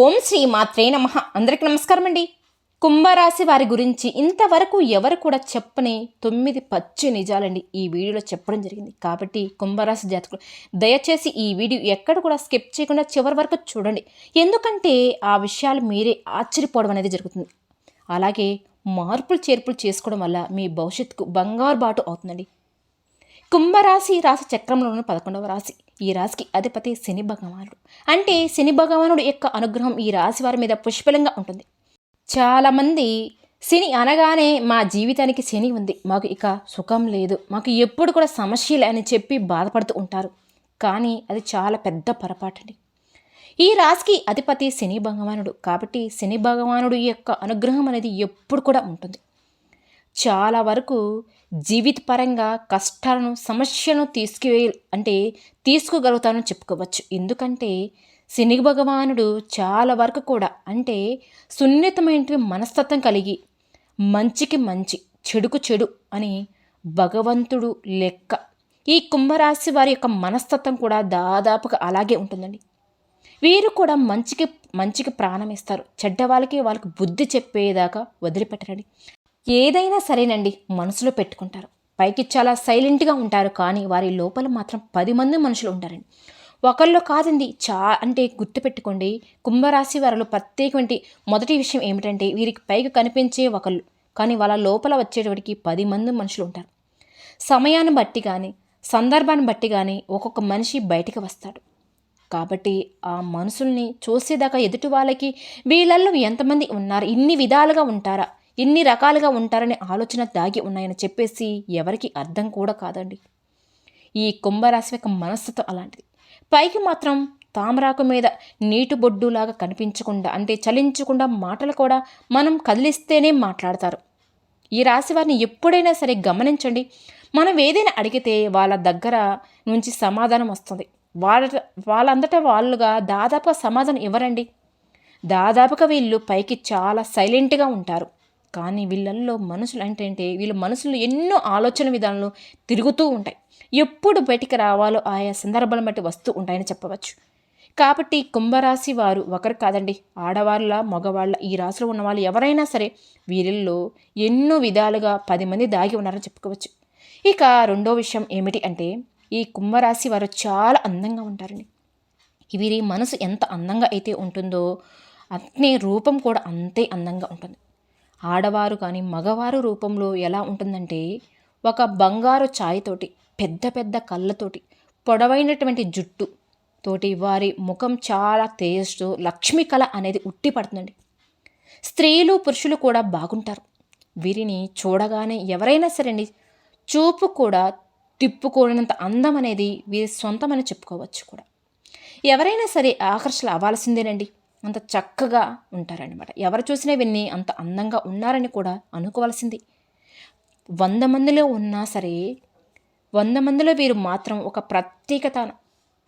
ఓం శ్రీ మాత్రే నమ. అందరికి నమస్కారం అండి కుంభరాశి వారి గురించి ఇంతవరకు ఎవరు కూడా చెప్పని తొమ్మిది పచ్చి నిజాలండి ఈ వీడియోలో చెప్పడం జరిగింది. కాబట్టి కుంభరాశి జాతకులు దయచేసి ఈ వీడియో ఎక్కడ కూడా స్కిప్ చేయకుండా చివరి వరకు చూడండి. ఎందుకంటే ఆ విషయాలు మీరే ఆశ్చర్యపోవడం అనేది జరుగుతుంది. అలాగే మార్పులు చేర్పులు చేసుకోవడం వల్ల మీ భవిష్యత్తుకు బంగారు బాటు అవుతుందండి. కుంభరాశి రాశి చక్రంలోని పదకొండవ రాశి. ఈ రాశికి అధిపతి శని భగవానుడు. అంటే శని భగవానుడు యొక్క అనుగ్రహం ఈ రాశి వారి మీద పుష్కలంగా ఉంటుంది. చాలామంది శని అనగానే మా జీవితానికి శని ఉంది. మాకు ఇక సుఖం లేదు. మాకు ఎప్పుడు కూడా సమస్యలే అని చెప్పి బాధపడుతూ ఉంటారు. కానీ అది చాలా పెద్ద పొరపాటండి. ఈ రాశికి అధిపతి శని భగవానుడు. కాబట్టి శని భగవానుడు యొక్క అనుగ్రహం అనేది ఎప్పుడు కూడా ఉంటుంది. చాలా వరకు జీవితపరంగా కష్టాలను సమస్యను తీసుకువే అంటే తీసుకోగలుగుతానని చెప్పుకోవచ్చు. ఎందుకంటే శని భగవానుడు చాలా వరకు కూడా అంటే సున్నితమైన మనస్తత్వం కలిగి మంచికి మంచి చెడుకు చెడు అని భగవంతుడు లెక్క ఈ కుంభరాశి వారి యొక్క మనస్తత్వం కూడా దాదాపుగా అలాగే ఉంటుందండి. వీరు కూడా మంచికి మంచికి ప్రాణం ఇస్తారు. చెడ్డ వాళ్ళకి వాళ్ళకి బుద్ధి చెప్పేదాకా వదిలిపెట్టరండి. ఏదైనా సరేనండి మనసులో పెట్టుకుంటారు. పైకి చాలా సైలెంట్గా ఉంటారు కానీ వారి లోపల మాత్రం పది మంది మనుషులు ఉంటారండి. ఒకళ్ళు కాదండి చా అంటే గుర్తుపెట్టుకోండి కుంభరాశి వారిలో ప్రత్యేకమైన మొదటి విషయం ఏమిటంటే వీరికి పైకి కనిపించే ఒకళ్ళు కానీ వాళ్ళ లోపల వచ్చేటప్పటికి పది మంది మనుషులు ఉంటారు. సమయాన్ని బట్టి కానీ సందర్భాన్ని బట్టి కానీ ఒక్కొక్క మనిషి బయటికి వస్తాడు. కాబట్టి ఆ మనుషుల్ని చూసేదాకా ఎదుటి వాళ్ళకి వీళ్ళల్లో ఎంతమంది ఉన్నారు ఇన్ని విధాలుగా ఉంటారా ఇన్ని రకాలుగా ఉంటారనే ఆలోచన దాగి ఉన్నాయని చెప్పేసి ఎవరికి అర్థం కూడా కాదండి. ఈ కుంభరాశి యొక్క మనస్తత్వం అలాంటిది. పైకి మాత్రం తామరాకు మీద నీటి బొడ్డులాగా కనిపించకుండా అంటే చలించకుండా మాటలు కూడా మనం కదిలిస్తేనే మాట్లాడతారు. ఈ రాశి వారిని ఎప్పుడైనా సరే గమనించండి. మనం ఏదైనా అడిగితే వాళ్ళ దగ్గర నుంచి సమాధానం వస్తుంది. వాళ్ళ వాళ్ళంతటా వాళ్ళుగా దాదాపుగా సమాధానం ఇవ్వరండి. దాదాపుగా వీళ్ళు పైకి చాలా సైలెంట్గా ఉంటారు. కానీ వీళ్ళల్లో మనసులు ఏంటంటే వీళ్ళ మనసులో ఎన్నో ఆలోచన విధానాలు తిరుగుతూ ఉంటాయి. ఎప్పుడు బయటికి రావాలో ఆయా సందర్భాలను బట్టి వస్తూ ఉంటాయని చెప్పవచ్చు. కాబట్టి కుంభరాశి వారు ఒకరు కాదండి. ఆడవాళ్ళ మగవాళ్ళ ఈ రాశిలో ఉన్న వాళ్ళు ఎవరైనా సరే వీరిల్లో ఎన్నో విధాలుగా పది మంది దాగి ఉన్నారని చెప్పుకోవచ్చు. ఇక రెండో విషయం ఏమిటి అంటే ఈ కుంభరాశి వారు చాలా అందంగా ఉంటారండి. వీరి మనసు ఎంత అందంగా అయితే ఉంటుందో అట్నే రూపం కూడా అంతే అందంగా ఉంటుంది. ఆడవారు కానీ మగవారు రూపంలో ఎలా ఉంటుందంటే ఒక బంగారు ఛాయతోటి పెద్ద పెద్ద కళ్ళతోటి పొడవైనటువంటి జుట్టు తోటి వారి ముఖం చాలా తేజస్సు లక్ష్మి కళ అనేది ఉట్టి పడుతుందండి. స్త్రీలు పురుషులు కూడా బాగుంటారు. వీరిని చూడగానే ఎవరైనా సరేండి చూపు కూడా తిప్పుకోనంత అందం అనేది వీరి సొంతమని చెప్పుకోవచ్చు కూడా. ఎవరైనా సరే ఆకర్షణ అవ్వాల్సిందేనండి. అంత చక్కగా ఉంటారనమాట ఎవరు చూసినా విన్ని అంత అందంగా ఉన్నారని కూడా అనుకోవాల్సింది. వంద మందిలో ఉన్నా సరే వంద మందిలో వీరు మాత్రం ఒక ప్రత్యేకత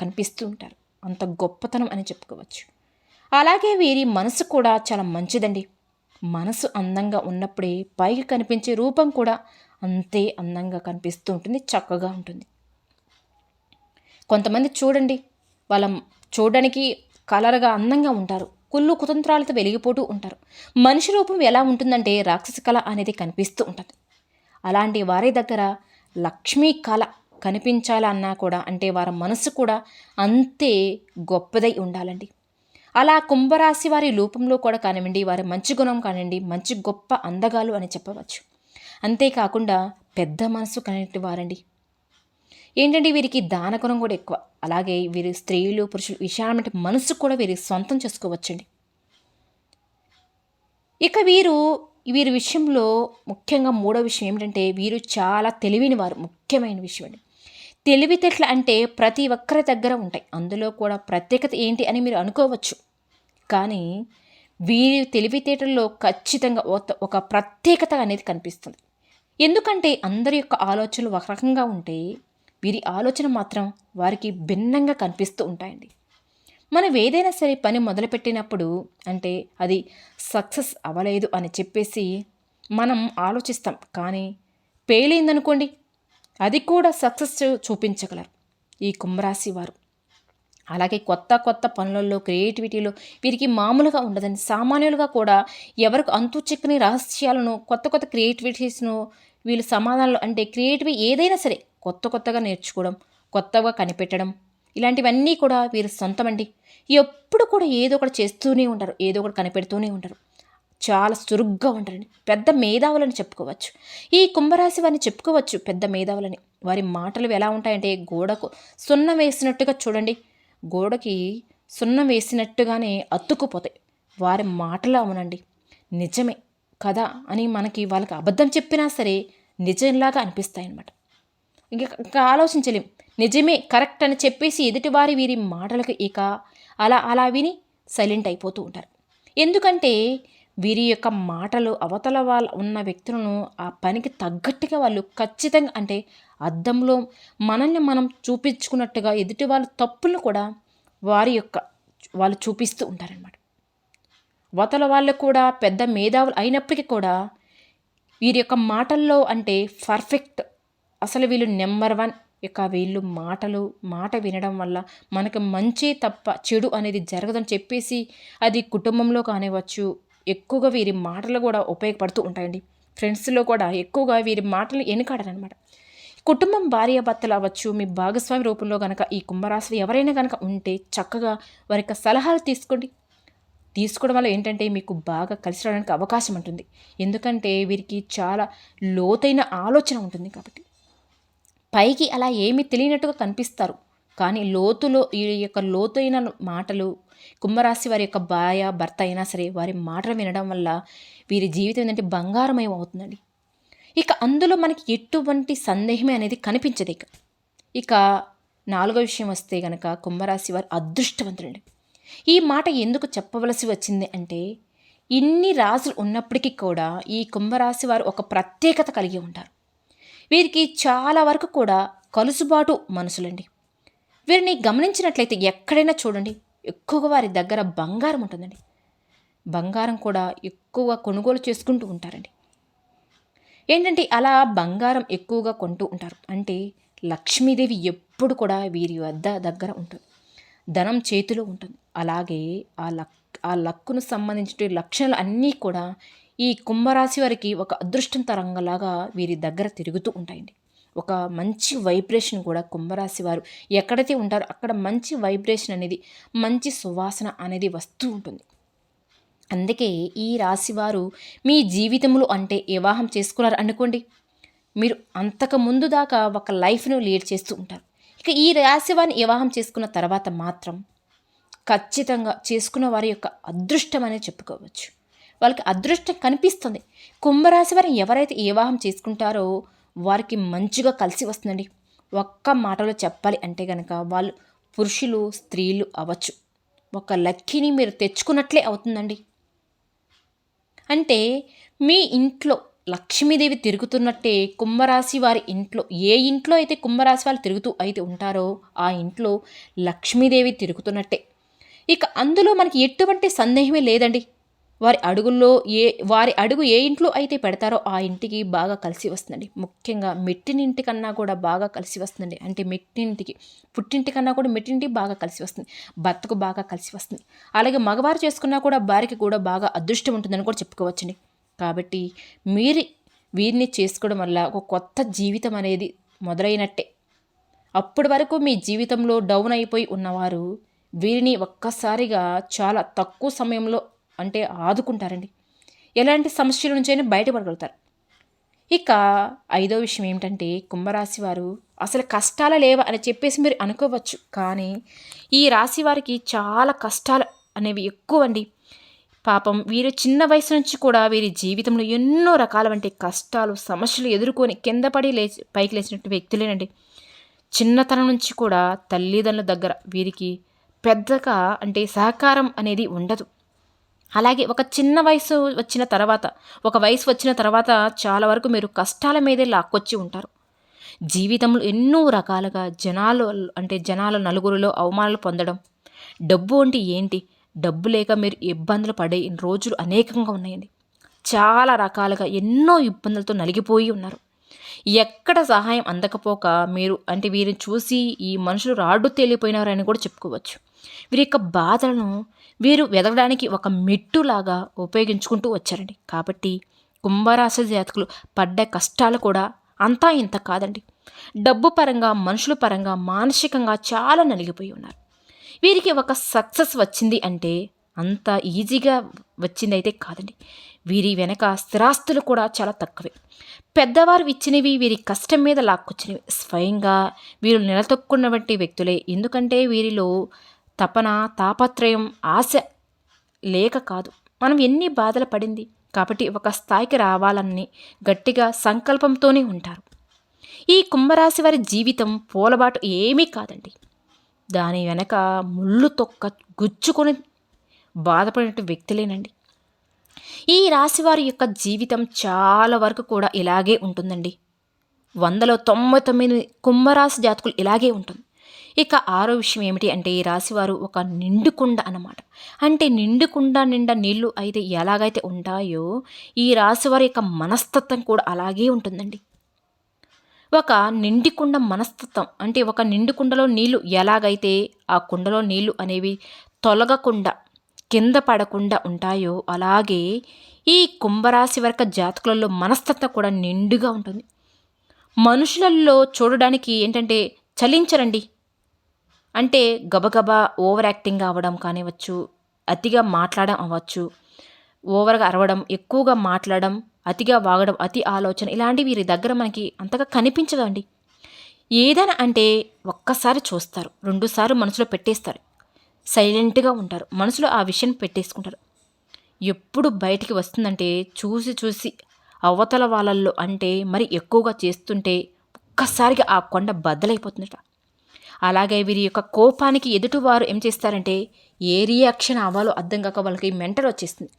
కనిపిస్తూ ఉంటారు. అంత గొప్పతనం అని చెప్పుకోవచ్చు. అలాగే వీరి మనసు కూడా చాలా మంచిదండి. మనసు అందంగా ఉన్నప్పుడే పైకి కనిపించే రూపం కూడా అంతే అందంగా కనిపిస్తూ ఉంటుంది చక్కగా ఉంటుంది. కొంతమంది చూడండి వాళ్ళ చూడడానికి కలర్గా అందంగా ఉంటారు. కుళ్ళు కుతంత్రాలతో వెలిగిపోతూ ఉంటారు. మనిషి రూపం ఎలా ఉంటుందంటే రాక్షస కళ అనేది కనిపిస్తూ ఉంటుంది. అలాంటి వారి దగ్గర లక్ష్మీ కళ కనిపించాలన్నా కూడా అంటే వారి మనసు కూడా అంతే గొప్పదై ఉండాలండి. అలా కుంభరాశి వారి రూపంలో కూడా కానివ్వండి వారి మంచి గుణం కానివ్వండి మంచి గొప్ప అందగాలు అని చెప్పవచ్చు. అంతేకాకుండా పెద్ద మనసు కనేటి వారండి. ఏంటంటే వీరికి దానగుణం కూడా ఎక్కువ. అలాగే వీరి స్త్రీలు పురుషులు విశాలమైన మనసు కూడా వీరి సొంతం చేసుకోవచ్చండి. ఇక వీరు వీరి విషయంలో ముఖ్యంగా మూడో విషయం ఏమిటంటే వీరు చాలా తెలివిని వారు ముఖ్యమైన విషయం అండి. తెలివితేటలు అంటే ప్రతి ఒక్కరి దగ్గర ఉంటాయి. అందులో కూడా ప్రత్యేకత ఏంటి అని మీరు అనుకోవచ్చు. కానీ వీరి తెలివితేటల్లో ఖచ్చితంగా ఒక ప్రత్యేకత అనేది కనిపిస్తుంది. ఎందుకంటే అందరి యొక్క ఆలోచనలు ఒక రకంగా ఉంటే వీరి ఆలోచన మాత్రం వారికి భిన్నంగా కనిపిస్తూ ఉంటాయండి. మనం ఏదైనా సరే పని మొదలుపెట్టినప్పుడు అంటే అది సక్సెస్ అవ్వలేదు అని చెప్పేసి మనం ఆలోచిస్తాం. కానీ పేలిందనుకోండి అది కూడా సక్సెస్ చూపించగలరు ఈ కుంభరాశి వారు. అలాగే కొత్త కొత్త పనులలో క్రియేటివిటీలో వీరికి మామూలుగా ఉండదండి. సామాన్యులుగా కూడా ఎవరికి అంతు చిక్కని రహస్యాలను కొత్త కొత్త క్రియేటివిటీస్ను వీళ్ళు సమాధానాలు అంటే క్రియేటివ్ ఏదైనా సరే కొత్త కొత్తగా నేర్చుకోవడం కొత్తగా కనిపెట్టడం ఇలాంటివన్నీ కూడా వీరు సొంతమండి. ఎప్పుడు కూడా ఏదో ఒకటి చేస్తూనే ఉంటారు ఏదో ఒకటి కనిపెడుతూనే ఉంటారు. చాలా చురుగ్గా ఉంటారండి. పెద్ద మేధావులని చెప్పుకోవచ్చు. ఈ కుంభరాశి వారిని చెప్పుకోవచ్చు పెద్ద మేధావులని. వారి మాటలు ఎలా ఉంటాయంటే గోడకు సున్నం వేసినట్టుగా చూడండి. గోడకి సున్నం వేసినట్టుగానే అతుక్కుపోతాయి. వారి మాటలు అవునండి. నిజమే కదా అని మనకి వాళ్ళకి అబద్ధం చెప్పినా సరే నిజంలాగా అనిపిస్తాయి అన్నమాట ఇంకా ఇంకా ఆలోచించలేం. నిజమే కరెక్ట్ అని చెప్పేసి ఎదుటివారి వీరి మాటలకు ఇక అలా అలా విని సైలెంట్ అయిపోతూ ఉంటారు. ఎందుకంటే వీరి యొక్క మాటలు అవతల వాళ్ళ ఉన్న వ్యక్తులను ఆ పనికి తగ్గట్టుగా వాళ్ళు ఖచ్చితంగా అంటే అద్దంలో మనల్ని మనం చూపించుకున్నట్టుగా ఎదుటి వాళ్ళ తప్పులను కూడా వారి యొక్క వాళ్ళు చూపిస్తూ ఉంటారనమాట అవతల వాళ్ళు కూడా పెద్ద మేధావులు అయినప్పటికీ కూడా వీరి యొక్క మాటల్లో అంటే పర్ఫెక్ట్ అసలు వీళ్ళు నెంబర్ వన్. ఇక వీళ్ళు మాటలు మాట వినడం వల్ల మనకు మంచి తప్ప చెడు అనేది జరగదని చెప్పేసి అది కుటుంబంలో కానివ్వచ్చు ఎక్కువగా వీరి మాటలు కూడా ఉపయోగపడుతూ ఉంటాయండి. ఫ్రెండ్స్లో కూడా ఎక్కువగా వీరి మాటలు ఎన్నికాడరనమాట కుటుంబం భార్య భర్తలు అవ్వచ్చు మీ భాగస్వామి రూపంలో కనుక ఈ కుంభరాశి ఎవరైనా కనుక ఉంటే చక్కగా వారి యొక్క సలహాలు తీసుకోండి. తీసుకోవడం వల్ల ఏంటంటే మీకు బాగా కలిసి రావడానికి అవకాశం ఉంటుంది. ఎందుకంటే వీరికి చాలా లోతైన ఆలోచన ఉంటుంది కాబట్టి. పైకి అలా ఏమీ తెలియనట్టుగా కనిపిస్తారు. కానీ లోతులో ఈ యొక్క లోతైన మాటలు కుంభరాశి వారి యొక్క భార్య భర్త అయినా సరే వారి మాటలు వినడం వల్ల వీరి జీవితం ఏంటంటే బంగారమయం అవుతుందండి. ఇక అందులో మనకి ఎటువంటి సందేహమే అనేది కనిపించదు ఇక. ఇక నాలుగో విషయం వస్తే గనక కుంభరాశి వారు అదృష్టవంతులండి. ఈ మాట ఎందుకు చెప్పవలసి వచ్చింది అంటే ఇన్ని రాజులు ఉన్నప్పటికీ కూడా ఈ కుంభరాశి వారు ఒక ప్రత్యేకత కలిగి ఉంటారు. వీరికి చాలా వరకు కూడా కలుసుబాటు మనసులండి. వీరిని గమనించినట్లయితే ఎక్కడైనా చూడండి ఎక్కువగా వారి దగ్గర బంగారం ఉంటుందండి. బంగారం కూడా ఎక్కువగా కొనుగోలు చేసుకుంటూ ఉంటారండి. ఏంటంటే అలా బంగారం ఎక్కువగా కొంటూ ఉంటారు. అంటే లక్ష్మీదేవి ఎప్పుడు కూడా వీరి వద్ద దగ్గర ఉంటుంది. ధనం చేతిలో ఉంటుంది. అలాగే ఆ లక్ ఆ లక్కును సంబంధించిన లక్షణాలు అన్నీ కూడా ఈ కుంభరాశి వారికి ఒక అదృష్టం తరంగలాగా వీరి దగ్గర తిరుగుతూ ఉంటాయండి. ఒక మంచి వైబ్రేషన్ కూడా కుంభరాశి వారు ఎక్కడైతే ఉంటారో అక్కడ మంచి వైబ్రేషన్ అనేది మంచి సువాసన అనేది వస్తూ ఉంటుంది. అందుకే ఈ రాశివారు మీ జీవితంలో అంటే వివాహం చేసుకున్నారు అనుకోండి మీరు అంతకు ముందు దాకా ఒక లైఫ్ను లీడ్ చేస్తూ ఉంటారు. ఇక ఈ రాశివారిని వివాహం చేసుకున్న తర్వాత మాత్రం ఖచ్చితంగా చేసుకున్న వారి యొక్క అదృష్టం అనే చెప్పుకోవచ్చు. వాళ్ళకి అదృష్టం కనిపిస్తుంది. కుంభరాశి వారిని ఎవరైతే వివాహం చేసుకుంటారో వారికి మంచిగా కలిసి వస్తుందండి. ఒక్క మాటలో చెప్పాలి అంటే కనుక వాళ్ళు పురుషులు స్త్రీలు అవ్వచ్చు. ఒక లక్కీని మీరు తెచ్చుకున్నట్లే అవుతుందండి. అంటే మీ ఇంట్లో లక్ష్మీదేవి తిరుగుతున్నట్టే కుంభరాశి వారి ఇంట్లో ఏ ఇంట్లో అయితే కుంభరాశి వాళ్ళు తిరుగుతూ అయితే ఉంటారో ఆ ఇంట్లో లక్ష్మీదేవి తిరుగుతున్నట్టే. ఇక అందులో మనకి ఎటువంటి సందేహమే లేదండి. వారి అడుగుల్లో ఏ వారి అడుగు ఏ ఇంట్లో అయితే పెడతారో ఆ ఇంటికి బాగా కలిసి వస్తుందండి. ముఖ్యంగా మెట్టినింటి కన్నా కూడా బాగా కలిసి వస్తుందండి. అంటే మెట్టింటికి పుట్టింటి కన్నా కూడా మెట్టింటికి బాగా కలిసి వస్తుంది. భర్తకు బాగా కలిసి వస్తుంది. అలాగే మగవారు చేసుకున్నా కూడా భార్యకి కూడా బాగా అదృష్టం ఉంటుందని కూడా చెప్పుకోవచ్చండి. కాబట్టి మీరు వీరిని చేసుకోవడం వల్ల ఒక కొత్త జీవితం అనేది మొదలైనట్టే. అప్పటి వరకు మీ జీవితంలో డౌన్ అయిపోయి ఉన్నవారు వీరిని ఒక్కసారిగా చాలా తక్కువ సమయంలో అంటే ఆదుకుంటారండి. ఎలాంటి సమస్యల నుంచైనా బయటపడగలుగుతారు. ఇక ఐదో విషయం ఏమిటంటే కుంభరాశి వారు అసలు కష్టాలు లేవా అని చెప్పేసి మీరు అనుకోవచ్చు. కానీ ఈ రాశి వారికి చాలా కష్టాలు అనేవి ఎక్కువ అండి పాపం వీరు చిన్న వయసు నుంచి కూడా వీరి జీవితంలో ఎన్నో రకాల వంటి కష్టాలు సమస్యలు ఎదుర్కొని కింద పడి లేచి పైకి లేచినట్టు వ్యక్తులేనండి. చిన్నతనం నుంచి కూడా తల్లిదండ్రుల దగ్గర వీరికి పెద్దగా అంటే సహకారం అనేది ఉండదు. అలాగే ఒక చిన్న వయసు వచ్చిన తర్వాత ఒక వయసు వచ్చిన తర్వాత చాలా వరకు మీరు కష్టాల మీదే లాక్కొచ్చి ఉంటారు. జీవితంలో ఎన్నో రకాలుగా జనాలు అంటే జనాల నలుగురిలో అవమానాలు పొందడం డబ్బు అంటే ఏంటి? డబ్బు లేక మీరు ఇబ్బందులు పడే రోజులు అనేకంగా ఉన్నాయండి. చాలా రకాలుగా ఎన్నో ఇబ్బందులతో నలిగిపోయి ఉన్నారు. ఎక్కడ సహాయం అందకపోక మీరు అంటే వీరిని చూసి ఈ మనుషులు రాడ్డు తేలిపోయినారని కూడా చెప్పుకోవచ్చు. వీరి యొక్క బాధలను వీరు వెదగడానికి ఒక మెట్టులాగా ఉపయోగించుకుంటూ వచ్చారండి. కాబట్టి కుంభరాశి జాతకులు పడ్డ కష్టాలు కూడా అంతా ఇంత కాదండి. డబ్బు పరంగా మనుషుల పరంగా మానసికంగా చాలా నలిగిపోయి ఉన్నారు. వీరికి ఒక సక్సెస్ వచ్చింది అంటే అంత ఈజీగా వచ్చింది అయితే కాదండి. వీరి వెనక స్థిరాస్తులు కూడా చాలా తక్కువే. పెద్దవారు ఇచ్చినవి వీరి కష్టం మీద లాక్కొచ్చినవి. స్వయంగా వీరు నిలతొక్కున్నటువంటి వ్యక్తులే. ఎందుకంటే వీరిలో తపన తాపత్రయం ఆశ లేక కాదు. మనం ఎన్ని బాధలు పడింది కాబట్టి ఒక స్థాయికి రావాలని గట్టిగా సంకల్పంతోనే ఉంటారు. ఈ కుంభరాశి వారి జీవితం పూలబాటు ఏమీ కాదండి. దాని వెనక ముళ్ళు తొక్క గుచ్చుకొని బాధపడినట్టు వ్యక్తులేనండి. ఈ రాశి వారి యొక్క జీవితం చాలా వరకు కూడా ఇలాగే ఉంటుందండి. వందలో తొంభై తొమ్మిది కుంభరాశి జాతకులు ఇలాగే ఉంటుంది ఇక ఆరో విషయం ఏమిటి అంటే ఈ రాశివారు ఒక నిండుకుండ అన్నమాట. అంటే నిండుకుండ నిండా నీళ్ళు అయితే ఎలాగైతే ఉంటాయో ఈ రాశివారి యొక్క మనస్తత్వం కూడా అలాగే ఉంటుందండి. ఒక నిండికుండ మనస్తత్వం అంటే ఒక నిండు కుండలో నీళ్ళు ఎలాగైతే ఆ కుండలో నీళ్ళు అనేవి తొలగకుండా కింద పడకుండా ఉంటాయో అలాగే ఈ కుంభరాశి వర్గ జాతకులలో మనస్తత్వం కూడా నిండుగా ఉంటుంది. మనుషులలో చూడడానికి ఏంటంటే చలించరండి. అంటే గబగబా ఓవర్ యాక్టింగ్ అవ్వడం కానివచ్చు అతిగా మాట్లాడడం అవ్వచ్చు ఓవర్గా అరవడం ఎక్కువగా మాట్లాడడం అతిగా వాగడం అతి ఆలోచన ఇలాంటివి వీరి దగ్గర మనకి అంతగా కనిపించదండి. ఏదైనా అంటే ఒక్కసారి చూస్తారు రెండుసార్లు మనసులో పెట్టేస్తారు సైలెంట్గా ఉంటారు మనసులో ఆ విషయం పెట్టేసుకుంటారు. ఎప్పుడు బయటికి వస్తుందంటే చూసి చూసి అవతల వాళ్ళల్లో అంటే మరి ఎక్కువగా చేస్తుంటే ఒక్కసారిగా ఆ కొండ బద్దలైపోతుందట. అలాగే వీరి యొక్క కోపానికి ఎదుటివారు ఏం చేస్తారంటే ఏ రియాక్షన్ అవ్వాలో అర్థం కాక వాళ్ళకి మెంటల్ వచ్చేస్తుంది.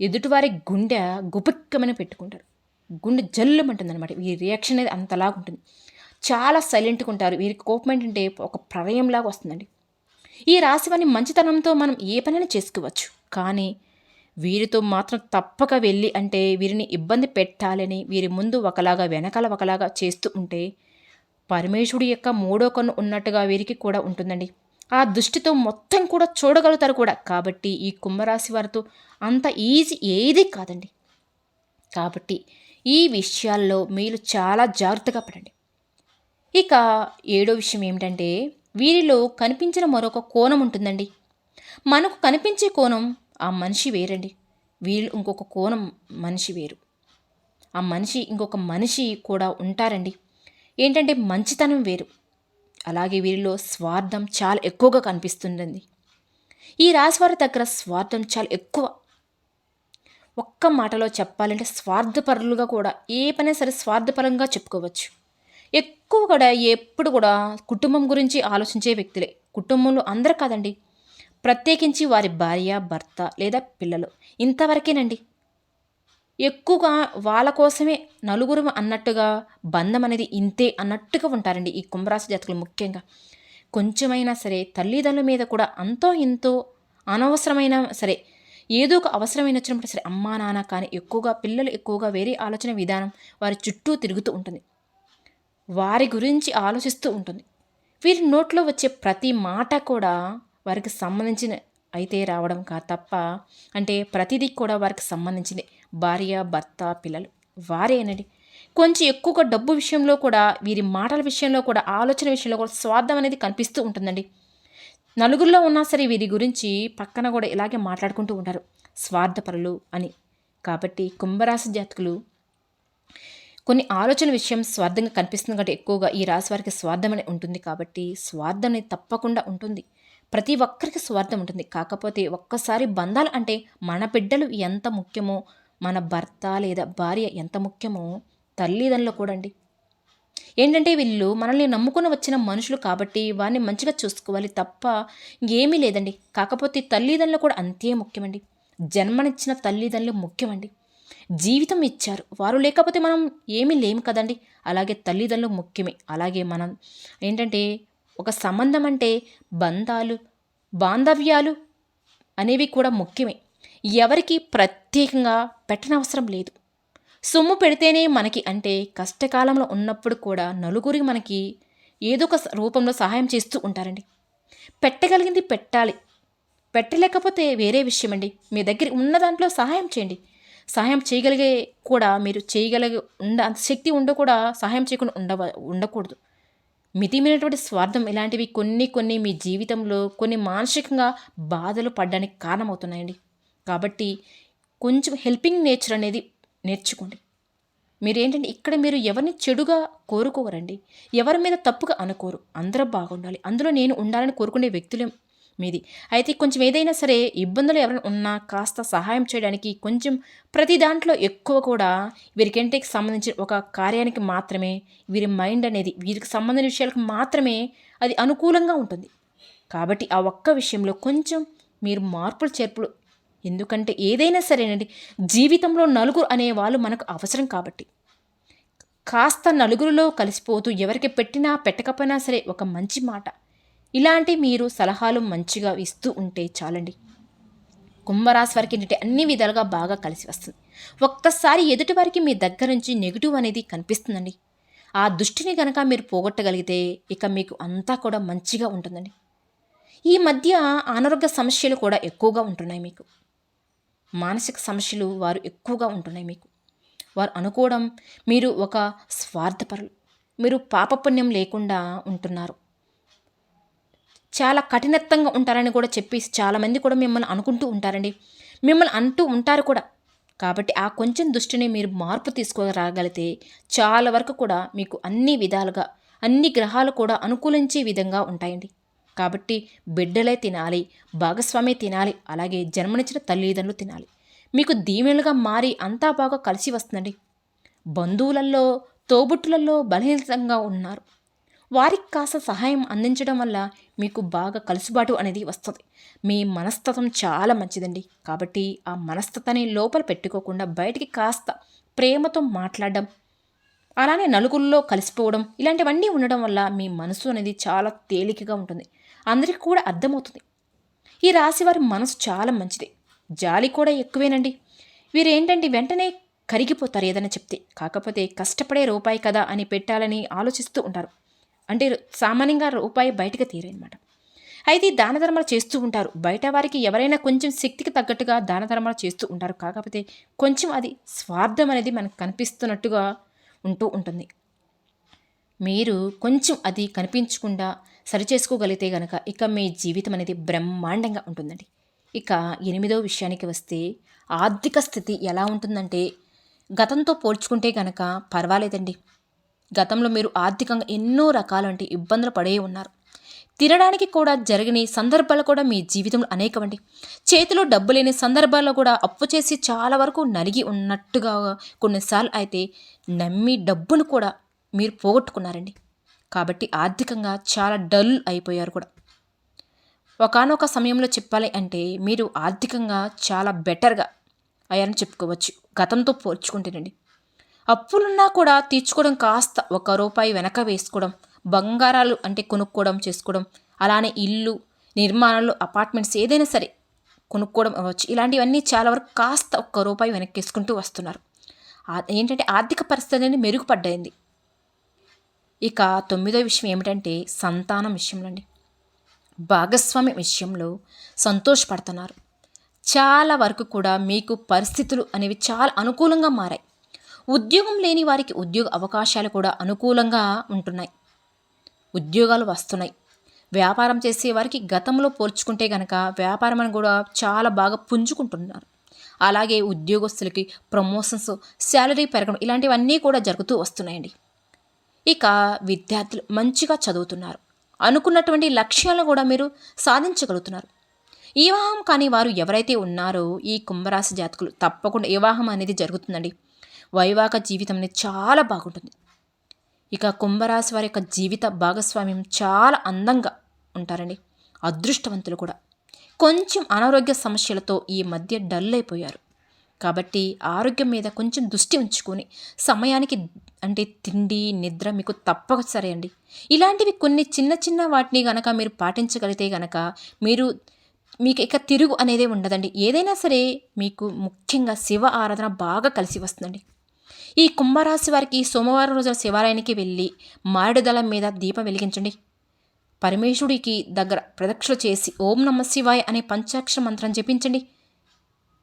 ఎదుటివారి గుండె గుపిక్కమని పెట్టుకుంటారు. గుండె జల్లుమంటుంది అనమాట ఈ రియాక్షన్ అనేది అంతలాగా ఉంటుంది. చాలా సైలెంట్గా ఉంటారు. వీరికి కోపం ఏంటంటే ఒక ప్రళయంలాగా వస్తుందండి. ఈ రాశివారిని మంచితనంతో మనం ఏ పనైనా చేసుకోవచ్చు. కానీ వీరితో మాత్రం తప్పక వెళ్ళి అంటే వీరిని ఇబ్బంది పెట్టాలని వీరి ముందు ఒకలాగా వెనకాల ఒకలాగా చేస్తూ ఉంటే పరమేశ్వరుడి యొక్క మూడో కన్ను ఉన్నట్టుగా వీరికి కూడా ఉంటుందండి. ఆ దృష్టితో మొత్తం కూడా చూడగలుగుతారు కూడా. కాబట్టి ఈ కుంభరాశి వారితో అంత ఈజీ ఏది కాదండి. కాబట్టి ఈ విషయాల్లో మీరు చాలా జాగ్రత్తగా పడండి. ఇక ఏడో విషయం ఏమిటంటే వీరిలో కనిపించిన మరొక కోణం ఉంటుందండి. మనకు కనిపించే కోణం ఆ మనిషి వేరండి. వీళ్ళు ఇంకొక కోణం మనిషి వేరు. ఆ మనిషి ఇంకొక మనిషి కూడా ఉంటారండి. ఏంటంటే మంచితనం వేరు. అలాగే వీరిలో స్వార్థం చాలా ఎక్కువగా కనిపిస్తుందండి ఈ రాశివారి దగ్గర స్వార్థం చాలా ఎక్కువ. ఒక్క మాటలో చెప్పాలంటే స్వార్థపరులుగా కూడా ఏ పనే సరే స్వార్థపరంగా చెప్పుకోవచ్చు. ఎక్కువ కూడా ఎప్పుడు కూడా కుటుంబం గురించి ఆలోచించే వ్యక్తులే. కుటుంబంలో అందరు కాదండి. ప్రత్యేకించి వారి భార్య భర్త లేదా పిల్లలు. ఇంతవరకేనండి. ఎక్కువగా వాళ్ళ కోసమే నలుగురు అన్నట్టుగా బంధం అనేది ఇంతే అన్నట్టుగా ఉంటారండి ఈ కుంభరాశి జాతకులు ముఖ్యంగా. కొంచెమైనా సరే తల్లిదండ్రుల మీద కూడా అంతో ఇంతో అనవసరమైన సరే ఏదో ఒక అవసరమైన వచ్చినప్పుడు సరే అమ్మా నాన్న కానీ ఎక్కువగా పిల్లలు ఎక్కువగా వేరే ఆలోచన విధానం వారి చుట్టూ తిరుగుతూ ఉంటుంది. వారి గురించి ఆలోచిస్తూ ఉంటుంది. వీరి నోట్లో వచ్చే ప్రతి మాట కూడా వారికి సంబంధించిన అయితే రావడం కా తప్ప అంటే ప్రతిదీ కూడా వారికి సంబంధించింది. భార్య భర్త పిల్లలు. వారేనండి కొంచెం ఎక్కువగా డబ్బు విషయంలో కూడా వీరి మాటల విషయంలో కూడా ఆలోచన విషయంలో కూడా స్వార్థం అనేది కనిపిస్తూ ఉంటుందండి. నలుగురిలో ఉన్నా సరే వీరి గురించి పక్కన కూడా ఇలాగే మాట్లాడుకుంటూ ఉంటారు. స్వార్థపరులు అని. కాబట్టి కుంభరాశి జాతకులు కొన్ని ఆలోచన విషయం స్వార్థంగా కనిపిస్తుంది కాబట్టి ఎక్కువగా ఈ రాశి వారికి స్వార్థం అనేది ఉంటుంది కాబట్టి స్వార్థం అనేది తప్పకుండా ఉంటుంది. ప్రతి ఒక్కరికి స్వార్థం ఉంటుంది. కాకపోతే ఒక్కసారి బంధాలు అంటే మన బిడ్డలు ఎంత ముఖ్యమో మన భర్త లేదా భార్య ఎంత ముఖ్యమో తల్లిదండ్రులు కూడా అండి. ఏంటంటే వీళ్ళు మనల్ని నమ్ముకుని వచ్చిన మనుషులు కాబట్టి వారిని మంచిగా చూసుకోవాలి తప్ప ఏమీ లేదండి. కాకపోతే తల్లిదండ్రులు కూడా అంతే ముఖ్యమండి. జన్మనిచ్చిన తల్లిదండ్రులు ముఖ్యమండి. జీవితం ఇచ్చారు. వారు లేకపోతే మనం ఏమీ లేము కదండి. అలాగే తల్లిదండ్రులు ముఖ్యమే. అలాగే మనం ఏంటంటే ఒక సంబంధం అంటే బంధాలు బాంధవ్యాలు అనేవి కూడా ముఖ్యమే. ఎవరికి ప్రత్యేకంగా పెట్టనవసరం లేదు. సొమ్ము పెడితేనే మనకి అంటే కష్టకాలంలో ఉన్నప్పుడు కూడా నలుగురికి మనకి ఏదో ఒక రూపంలో సహాయం చేస్తూ ఉంటారండి. పెట్టగలిగింది పెట్టాలి. పెట్టలేకపోతే వేరే విషయం అండి మీ దగ్గర ఉన్న దాంట్లో సహాయం చేయండి. సహాయం చేయగలిగే కూడా మీరు చేయగలిగే ఉండ అంత శక్తి ఉండ కూడా సహాయం చేయకుండా ఉండవ ఉండకూడదు. మితిమైనటువంటి స్వార్థం ఇలాంటివి కొన్ని కొన్ని మీ జీవితంలో కొన్ని మానసికంగా బాధలు పడడానికి కారణమవుతున్నాయండి. కాబట్టి కొంచెం హెల్పింగ్ నేచర్ అనేది నేర్చుకోండి. మీరేంటంటే ఇక్కడ మీరు ఎవరిని చెడుగా కోరుకోవరండి ఎవరి మీద తప్పుగా అనుకోరు. అందరూ బాగుండాలి. అందులో నేను ఉండాలని కోరుకునే వ్యక్తులే మీది. అయితే కొంచెం ఏదైనా సరే ఇబ్బందులు ఎవరైనా ఉన్నా కాస్త సహాయం చేయడానికి కొంచెం ప్రతి దాంట్లో ఎక్కువ కూడా వీరికెంటికి సంబంధించిన ఒక కార్యానికి మాత్రమే వీరి మైండ్ అనేది వీరికి సంబంధించిన విషయాలకు మాత్రమే అది అనుకూలంగా ఉంటుంది. కాబట్టి ఆ ఒక్క విషయంలో కొంచెం మీరు మార్పులు చేర్పులు ఎందుకంటే ఏదైనా సరేనండి జీవితంలో నలుగురు అనే వాళ్ళు మనకు అవసరం కాబట్టి. కాస్త నలుగురిలో కలిసిపోతూ ఎవరికి పెట్టినా పెట్టకపోయినా సరే ఒక మంచి మాట. ఇలాంటి మీరు సలహాలు మంచిగా ఇస్తూ ఉంటే చాలండి. కుంభరాశి వారికి ఏంటంటే అన్ని విధాలుగా బాగా కలిసి వస్తుంది. ఒక్కసారి ఎదుటి వారికి మీ దగ్గర నుంచి నెగిటివ్ అనేది కనిపిస్తుందండి. ఆ దృష్టిని కనుక మీరు పోగొట్టగలిగితే ఇక మీకు అంతా కూడా మంచిగా ఉంటుందండి. ఈ మధ్య అనారోగ్య సమస్యలు కూడా ఎక్కువగా ఉంటున్నాయి మీకు. మానసిక సమస్యలు వారు ఎక్కువగా ఉంటున్నాయి మీకు. వారు అనుకోవడం మీరు ఒక స్వార్థపరులు. మీరు పాపపుణ్యం లేకుండా ఉంటున్నారు. చాలా కఠినత్వంగా ఉంటారని కూడా చెప్పి చాలామంది కూడా మిమ్మల్ని అనుకుంటూ ఉంటారండి. మిమ్మల్ని అంటూ ఉంటారు కూడా. కాబట్టి ఆ కొంచెం దృష్టిని మీరు మార్పు తీసుకురాగలిగితే చాలా వరకు కూడా మీకు అన్ని విధాలుగా అన్ని గ్రహాలు కూడా అనుకూలించే విధంగా ఉంటాయండి. కాబట్టి బిడ్డలే తినాలి భాగస్వామి తినాలి అలాగే జన్మనిచ్చిన తల్లిదండ్రులు తినాలి. మీకు దీవెనలుగా మారి అంతా బాగా కలిసి వస్తుందండి. బంధువులలో తోబుట్టులలో బలహీనంగా ఉన్నారు. వారికి కాస్త సహాయం అందించడం వల్ల మీకు బాగా కలుసుబాటు అనేది వస్తుంది. మీ మనస్తత్వం చాలా మంచిదండి. కాబట్టి ఆ మనస్తత్వాన్ని లోపల పెట్టుకోకుండా బయటికి కాస్త ప్రేమతో మాట్లాడడం అలానే నలుగురిలో కలిసిపోవడం ఇలాంటివన్నీ ఉండడం వల్ల మీ మనసు అనేది చాలా తేలికగా ఉంటుంది. అందరికీ కూడా అర్థమవుతుంది. ఈ రాశి వారి మనసు చాలా మంచిది. జాలి కూడా ఎక్కువేనండి. వీరేంటండి వెంటనే కరిగిపోతారు ఏదైనా చెప్తే. కాకపోతే కష్టపడే రూపాయి కదా అని పెట్టాలని ఆలోచిస్తూ ఉంటారు. అంటే సామాన్యంగా రూపాయి బయటకు తీరనమాట అయితే దాన ధర్మాలు చేస్తూ ఉంటారు. బయట వారికి ఎవరైనా కొంచెం శక్తికి తగ్గట్టుగా దాన ధర్మాలు చేస్తూ ఉంటారు. కాకపోతే కొంచెం అది స్వార్థం అనేది మనకు కనిపిస్తున్నట్టుగా ఉంటూ ఉంటుంది. మీరు కొంచెం అది కనిపించకుండా సరిచేసుకోగలిగితే గనక ఇక మీ జీవితం అనేది బ్రహ్మాండంగా ఉంటుందండి. ఇక ఎనిమిదో విషయానికి వస్తే ఆర్థిక స్థితి ఎలా ఉంటుందంటే గతంతో పోల్చుకుంటే గనక పర్వాలేదండి. గతంలో మీరు ఆర్థికంగా ఎన్నో రకాలంటి ఇబ్బందులు పడే ఉన్నారు. తినడానికి కూడా జరిగిన సందర్భాలు కూడా మీ జీవితంలో అనేకమండి. చేతిలో డబ్బు లేని సందర్భాల్లో కూడా అప్పు చేసి చాలా వరకు నలిగి ఉన్నట్టుగా కొన్నిసార్లు అయితే నమ్మి డబ్బును కూడా మీరు పోగొట్టుకున్నారండి. కాబట్టి ఆర్థికంగా చాలా డల్ అయిపోయారు కూడా. ఒకానొక సమయంలో చెప్పాలి అంటే మీరు ఆర్థికంగా చాలా బెటర్గా అయ్యారని చెప్పుకోవచ్చు. గతంతో పోల్చుకుంటేనండి. అప్పులున్నా కూడా తీర్చుకోవడం కాస్త ఒక రూపాయి వెనక వేసుకోవడం బంగారాలు అంటే కొనుక్కోవడం చేసుకోవడం అలానే ఇల్లు నిర్మాణాలు అపార్ట్మెంట్స్ ఏదైనా సరే కొనుక్కోవడం అవ్వచ్చు. ఇలాంటివన్నీ చాలా వరకు కాస్త ఒక్క రూపాయి వెనక్కి వేసుకుంటూ వస్తున్నారు ఏంటంటే ఆర్థిక పరిస్థితి అనేది మెరుగుపడ్డైంది ఇక తొమ్మిదో విషయం ఏమిటంటే సంతానం విషయంలో అండి భాగస్వామి విషయంలో సంతోషపడుతున్నారు. చాలా వరకు కూడా మీకు పరిస్థితులు అనేవి చాలా అనుకూలంగా మారాయి. ఉద్యోగం లేని వారికి ఉద్యోగ అవకాశాలు కూడా అనుకూలంగా ఉంటున్నాయి. ఉద్యోగాలు వస్తున్నాయి. వ్యాపారం చేసే వారికి గతంలో పోల్చుకుంటే కనుక వ్యాపారం అని కూడా చాలా బాగా పుంజుకుంటున్నారు. అలాగే ఉద్యోగస్తులకి ప్రమోషన్స్ శాలరీ పెరగడం ఇలాంటివన్నీ కూడా జరుగుతూ వస్తున్నాయండి. ఇక విద్యార్థులు మంచిగా చదువుతున్నారు. అనుకున్నటువంటి లక్ష్యాలను కూడా మీరు సాధించగలుగుతున్నారు. వివాహం కాని వారు ఎవరైతే ఉన్నారో ఈ కుంభరాశి జాతకులు తప్పకుండా వివాహం అనేది జరుగుతుందండి. వైవాహిక జీవితం అనేది చాలా బాగుంటుంది. ఇక కుంభరాశి వారి యొక్క జీవిత భాగస్వామ్యం చాలా అందంగా ఉంటారండి. అదృష్టవంతులు కూడా. కొంచెం అనారోగ్య సమస్యలతో ఈ మధ్య డల్ అయిపోయారు. కాబట్టి ఆరోగ్యం మీద కొంచెం దృష్టి ఉంచుకొని సమయానికి అంటే తిండి నిద్ర మీకు తప్పనిసరి అండి. ఇలాంటివి కొన్ని చిన్న చిన్న వాటిని గనక మీరు పాటించగలిగితే గనక మీరు మీకు ఇక తిరుగు అనేదే ఉండదండి. ఏదైనా సరే మీకు ముఖ్యంగా శివ ఆరాధన బాగా కలిసి వస్తుందండి. ఈ కుంభరాశి వారికి సోమవారం రోజున శివాలయానికి వెళ్ళి మారేడుదళం మీద దీపం వెలిగించండి. పరమేశ్వరుడికి దగ్గర ప్రదక్షిణ చేసి ఓం నమ శివాయ అనే పంచాక్షర మంత్రం జపించండి.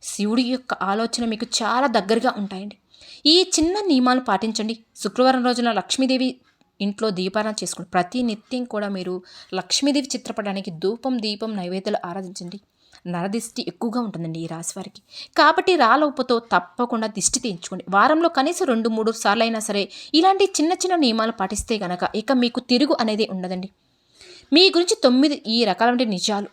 శివుడి యొక్క ఆలోచన మీకు చాలా దగ్గరగా ఉంటాయండి. ఈ చిన్న నియమాలు పాటించండి. శుక్రవారం రోజున లక్ష్మీదేవి ఇంట్లో దీపారాధన చేసుకోండి ప్రతి నిత్యం కూడా మీరు లక్ష్మీదేవి చిత్రపటానికి ధూపం దీపం నైవేద్యాలు ఆరాధించండి. నరదిష్టి ఎక్కువగా ఉంటుందండి ఈ రాశి వారికి. కాబట్టి రాలోపుతో తప్పకుండా దిష్టి తీయించుకోండి. వారంలో కనీసం రెండు మూడు సార్లు అయినా సరే ఇలాంటి చిన్న చిన్న నియమాలు పాటిస్తే గనక ఇక మీకు తిరుగు అనేది ఉండదండి. మీ గురించి తొమ్మిది ఈ రకాలైన నిజాలు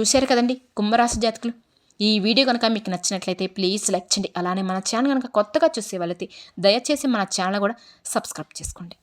చూశారు కదండి కుంభరాశి జాతకులు. ఈ వీడియో కనుక మీకు నచ్చినట్లయితే ప్లీజ్ లైక్ చేయండి. అలానే మన ఛానల్ కనుక కొత్తగా చూసే వాళ్ళైతే దయచేసి మన ఛానల్ కూడా సబ్స్క్రైబ్ చేసుకోండి.